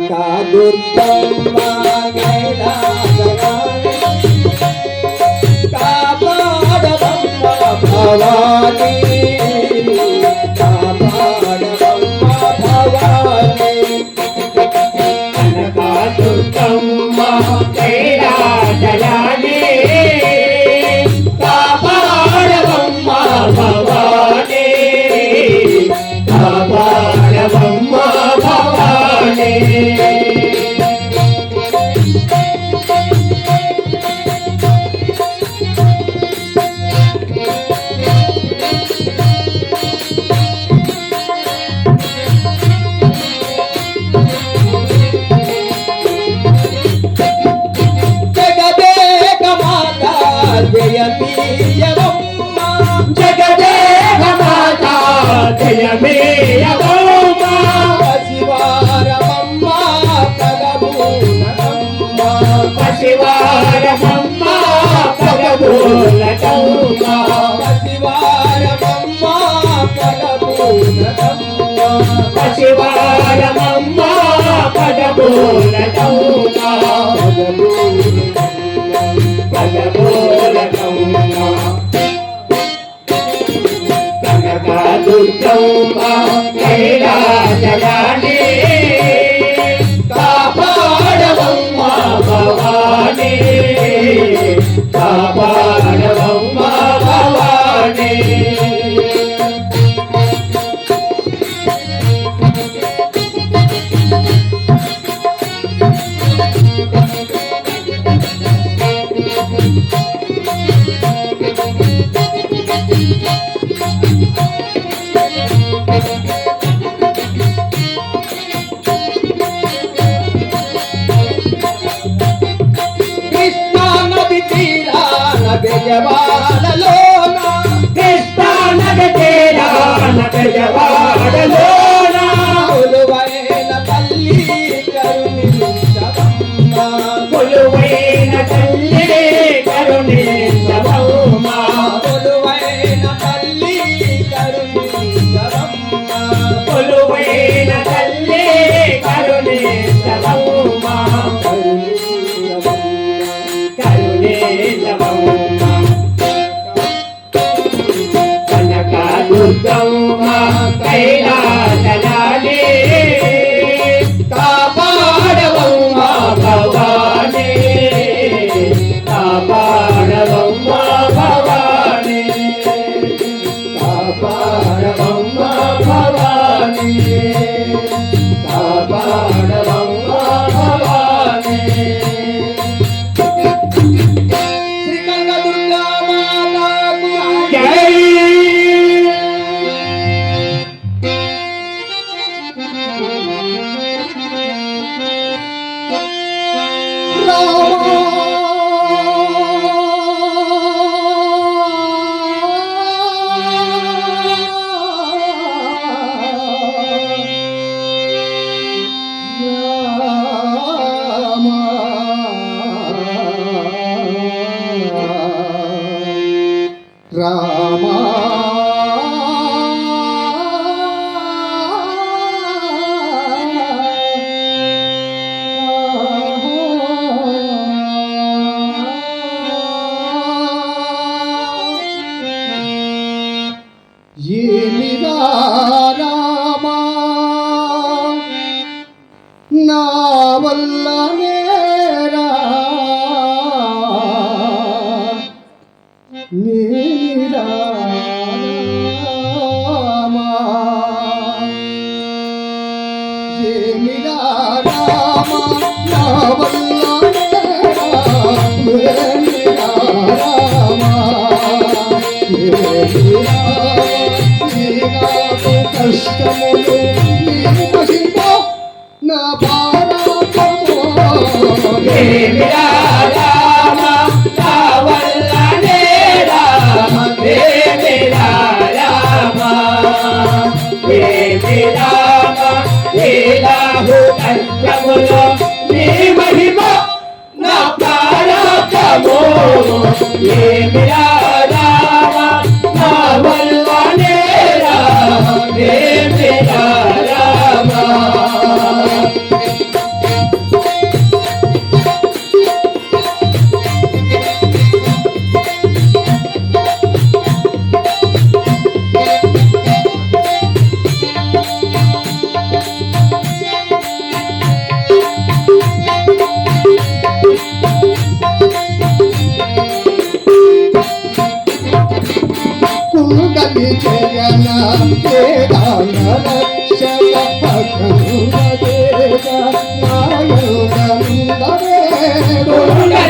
का दुर्गम मागायला जगाने? भवानी? శివారమమ్మ పదబోల పదబోల కనకా దుర్గమ్మ కైలాసరాణి కాపాడవమ్మ భవానీ. కాపా away. lâu నా భారతము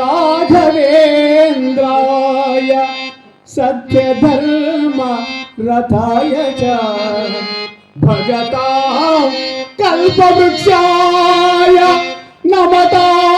राघवेन्द्राय सत्यधर्म रथाय च भजतां कल्पवृक्षाय नमता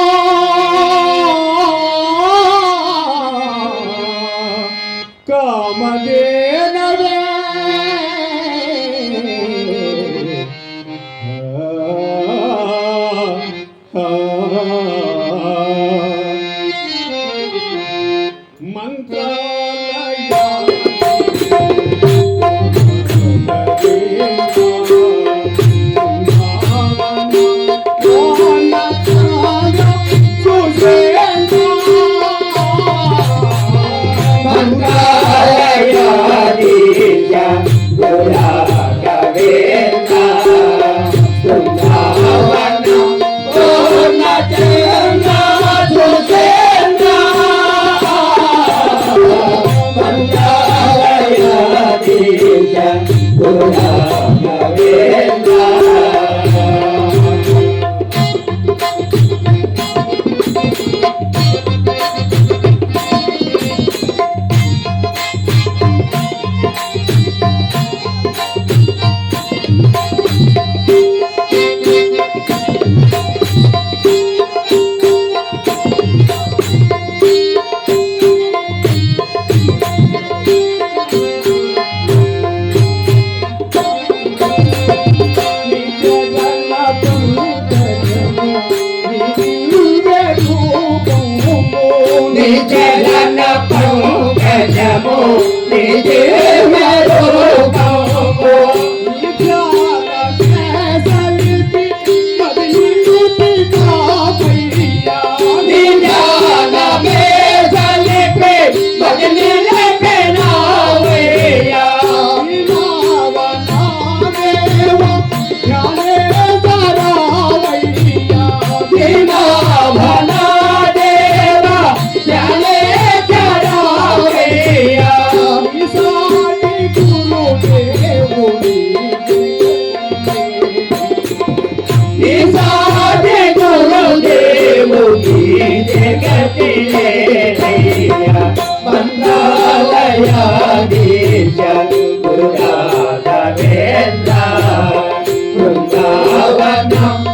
నీ one.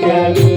Yeah.